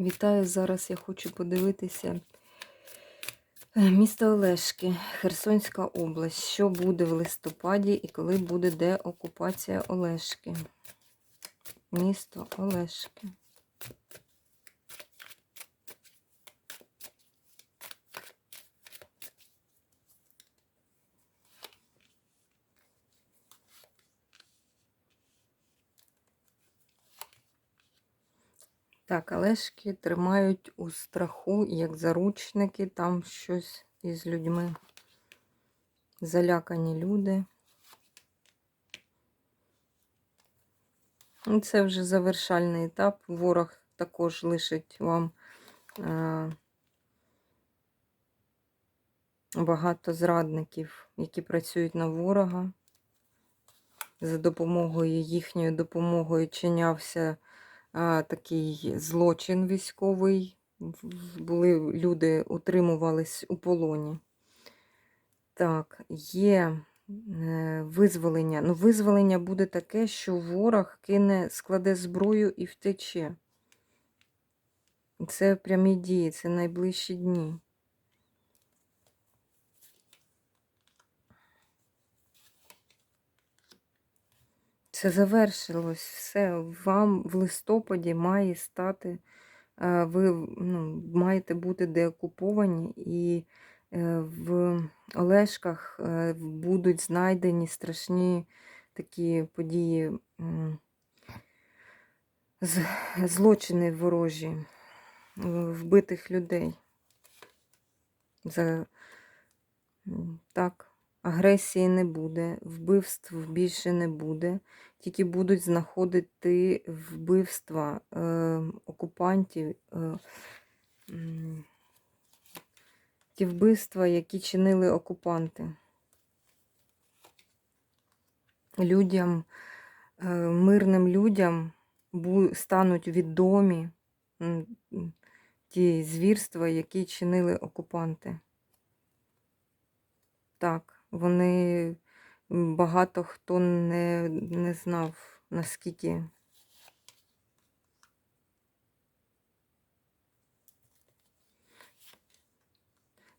Вітаю! Зараз я хочу подивитися е, місто Олешки, Херсонська область. Що буде в листопаді і коли буде деокупація Олешки? Місто Олешки. Так, Олешки тримають у страху, як заручники, там щось із людьми. Залякані люди. Ну, Це вже завершальний етап. Ворог також лишить вам е, багато зрадників, які працюють на ворога. За допомогою їхньою допомогою чинявся такий злочин військовий. Були люди утримувались у полоні. Так, є е, визволення. Ну, визволення буде таке, що ворог кине, складе зброю і втече. Це прямі дії, це найближчі дні. Це завершилось все. Вам в листопаді має стати, е, ви ну, маєте бути деокуповані, і е, в Олешках е, будуть знайдені страшні такі події, злочини ворожі, вбитих людей. За, так, агресії не буде, вбивств більше не буде. Тільки будуть знаходити вбивства е, окупантів, е, ті вбивства, які чинили окупанти. Людям, е, мирним людям стануть відомі ті звірства, які чинили окупанти. Так, вони багато хто не, не знав, наскільки.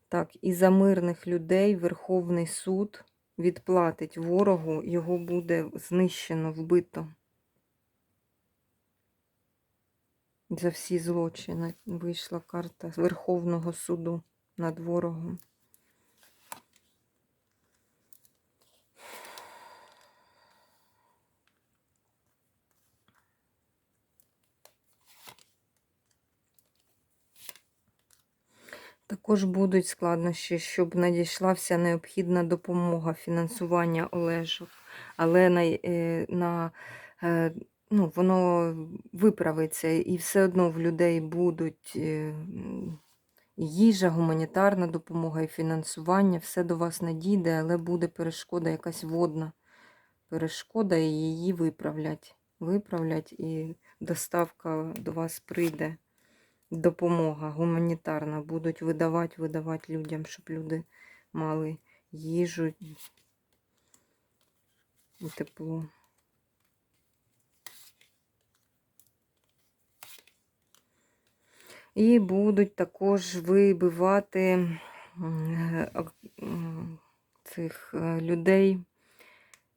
Так, і за мирних людей Верховний суд відплатить ворогу, його буде знищено, вбито. За всі злочини вийшла карта Верховного суду над ворогом. Також будуть складнощі, щоб надійшла вся необхідна допомога фінансування Олежок. Але на, е, на, е, ну, воно виправиться і все одно в людей будуть е, їжа, гуманітарна допомога і фінансування. Все до вас надійде, але буде перешкода якась водна перешкода, і її виправлять. Виправлять і доставка до вас прийде допомога гуманітарна. Будуть видавати, видавати людям, щоб люди мали їжу і тепло. І будуть також вибивати е, цих е, людей,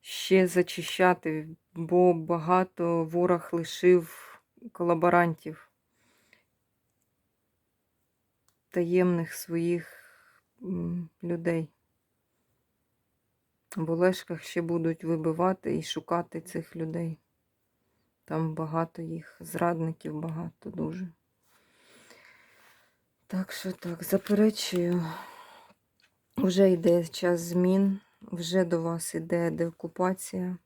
ще зачищати, бо багато ворог лишив колаборантів таємних своїх людей. В Олешках ще будуть вибивати і шукати цих людей. Там багато їх, зрадників багато дуже. Так що так, заперечую. Вже йде час змін, вже до вас йде деокупація.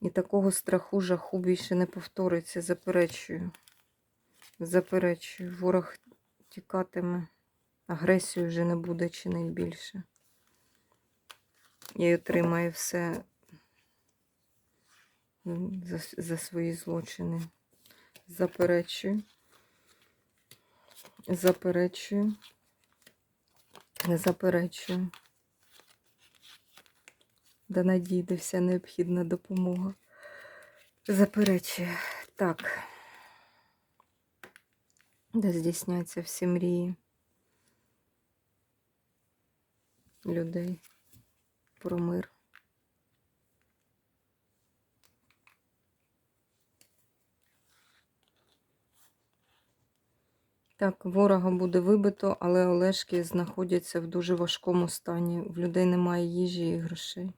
І такого страху, жаху більше не повториться, заперечую. Заперечую, ворог тікатиме, агресію вже не буде чинити більше. І отримає все за, за свої злочини. Заперечую. Заперечую. Заперечую. Да надійде вся необхідна допомога. Заперечую. Так. Де здійсняться всі мрії людей про мир. Так, ворога буде вибито, але Олешки знаходяться в дуже важкому стані. В людей немає їжі і грошей.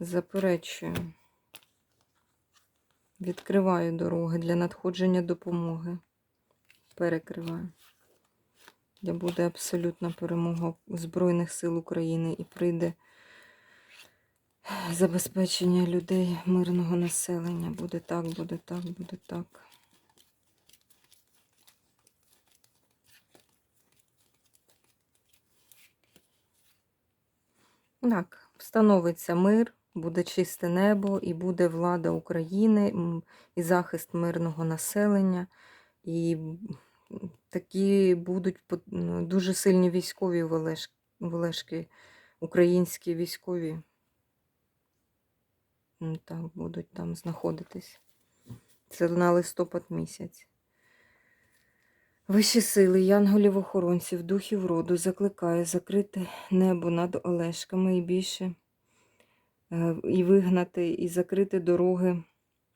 Заперечую. Відкриваю дороги для надходження допомоги. Перекриваю. Де буде абсолютна перемога Збройних сил України і прийде забезпечення людей, мирного населення. Буде так, буде так, буде так. Так, встановиться мир, буде чисте небо і буде влада України і захист мирного населення. І такі будуть дуже сильні військові Олешки, українські військові. Так, будуть там знаходитись. Це на листопад місяць. Вищі сили, янголів-охоронців, духів роду закликає закрити небо над Олешками і більше, і вигнати, і закрити дороги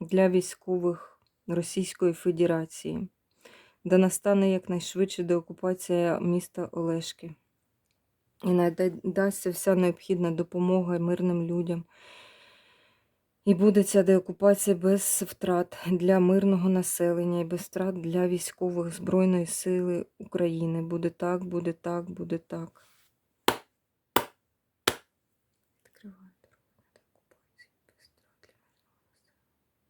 для військових Російської Федерації, де настане якнайшвидше деокупація міста Олешки. І надасться вся необхідна допомога мирним людям. І буде ця деокупація без втрат для мирного населення і без втрат для військових Збройної сили України. Буде так, буде так, буде так. Відкриваю дорогу на деокупацію без втрат для мирного населення.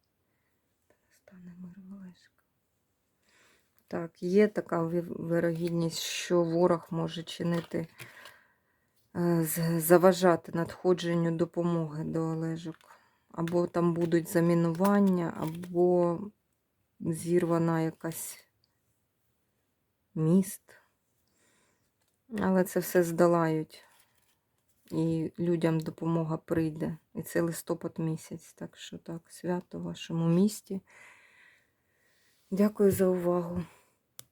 Та настане мир в Олешках. Так, є така вирогідність, що ворог може чинити, е, заважати надходженню допомоги до Олежок. Або там будуть замінування, або зірвана якась міст. Але це все здолають. І людям допомога прийде. І це листопад місяць. Так що так, свято в вашому місті. Дякую за увагу.